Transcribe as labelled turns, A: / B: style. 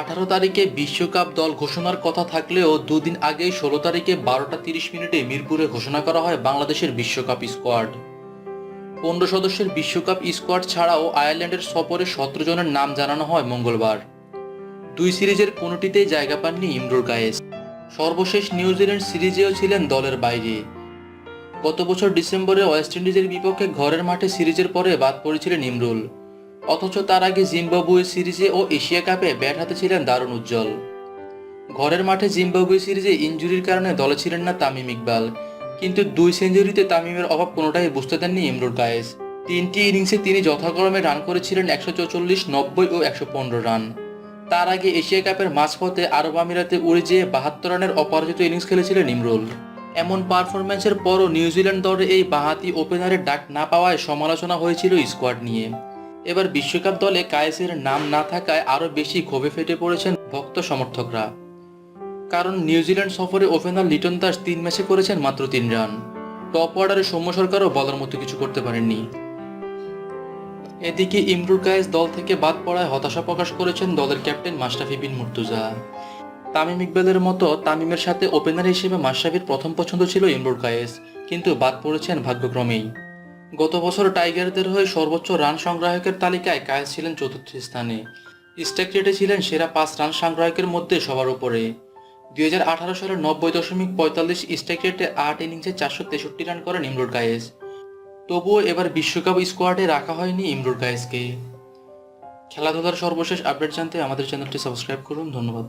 A: আঠারো তারিখে বিশ্বকাপ দল ঘোষণার কথা থাকলেও দুদিন আগেই ষোলো তারিখে বারোটা তিরিশ মিনিটে মিরপুরে ঘোষণা করা হয় বাংলাদেশের বিশ্বকাপ স্কোয়াড। পনেরো সদস্যের বিশ্বকাপ স্কোয়াড ছাড়াও আয়ারল্যান্ডের সফরে সতেরো জনের নাম জানানো হয় মঙ্গলবার। দুই সিরিজের কোনোটিতেই জায়গা পাননি ইমরুল কায়েস। সর্বশেষ নিউজিল্যান্ড সিরিজেও ছিলেন দলের বাইরে। গত বছর ডিসেম্বরে ওয়েস্ট ইন্ডিজের বিপক্ষে ঘরের মাঠে সিরিজের পরে বাদ পড়েছিলেন ইমরুল। অথচ তার আগে জিম্বাবুয়ে সিরিজে ও এশিয়া কাপে ব্যাট হাতে ছিলেন দারুণ উজ্জ্বল। ঘরের মাঠে জিম্বাবুয়ে সিরিজে ইঞ্জুরির কারণে দলে ছিলেন না তামিম ইকবাল। কিন্তু দুই সেঞ্চুরিতে তামিমের অভাব কোনোটাই বুঝতে দেননি ইমরুল কায়েস। তিনটি ইনিংসে তিনি যথাক্রমে রান করেছিলেন একশো চৌচল্লিশ, নব্বই ও একশো পনেরো রান। তার আগে এশিয়া কাপের মাঝপথে আরব আমিরাতে উড়ে যেয়ে বাহাত্তর রানের অপরাজিত ইনিংস খেলেছিলেন ইমরুল। এমন পারফরম্যান্সের পরও নিউজিল্যান্ড দলে এই বাহাতি ওপেনারের ডাক না পাওয়ায় সমালোচনা হয়েছিল স্কোয়াড নিয়ে। এবার বিশ্বকাপ দলে কায়েসের নাম না থাকায় আরও বেশি ক্ষোভে ফেটে পড়েছেন ভক্ত সমর্থকরা। কারণ নিউজিল্যান্ড সফরে ওপেনার লিটন দাস তিন ম্যাচে করেছেন মাত্র তিন রান। টপ অর্ডারে সৌম্য সরকারও বলার মতো কিছু করতে পারেননি। এদিকে ইমরুল কায়েস দল থেকে বাদ পড়ায় হতাশা প্রকাশ করেছেন দলের ক্যাপ্টেন মাশরাফি বিন মুর্তুজা। তামিম ইকবালের মতো তামিমের সাথে ওপেনার হিসেবে মাশরাফির প্রথম পছন্দ ছিল ইমরুল কায়েস, কিন্তু বাদ পড়েছেন ভাগ্যক্রমেই। গত বছর টাইগারদের হয়ে সর্বোচ্চ রান সংগ্রাহকের তালিকায় কায়েস ছিলেন চতুর্থ স্থানে। স্ট্রাইক রেটে ছিলেন সেরা পাঁচ রান সংগ্রাহকের মধ্যে সবার উপরে। দুই হাজার আঠারো সালের নব্বই দশমিক পঁয়তাল্লিশ স্ট্রাইক রেটে আট ইনিংসে চারশো তেষট্টি রান করেন ইমরুল কায়েস। তবুও এবার বিশ্বকাপ স্কোয়াডে রাখা হয়নি ইমরুল কায়েসকে। খেলাধুলার সর্বশেষ আপডেট জানতে আমাদের চ্যানেলটি সাবস্ক্রাইব করুন। ধন্যবাদ।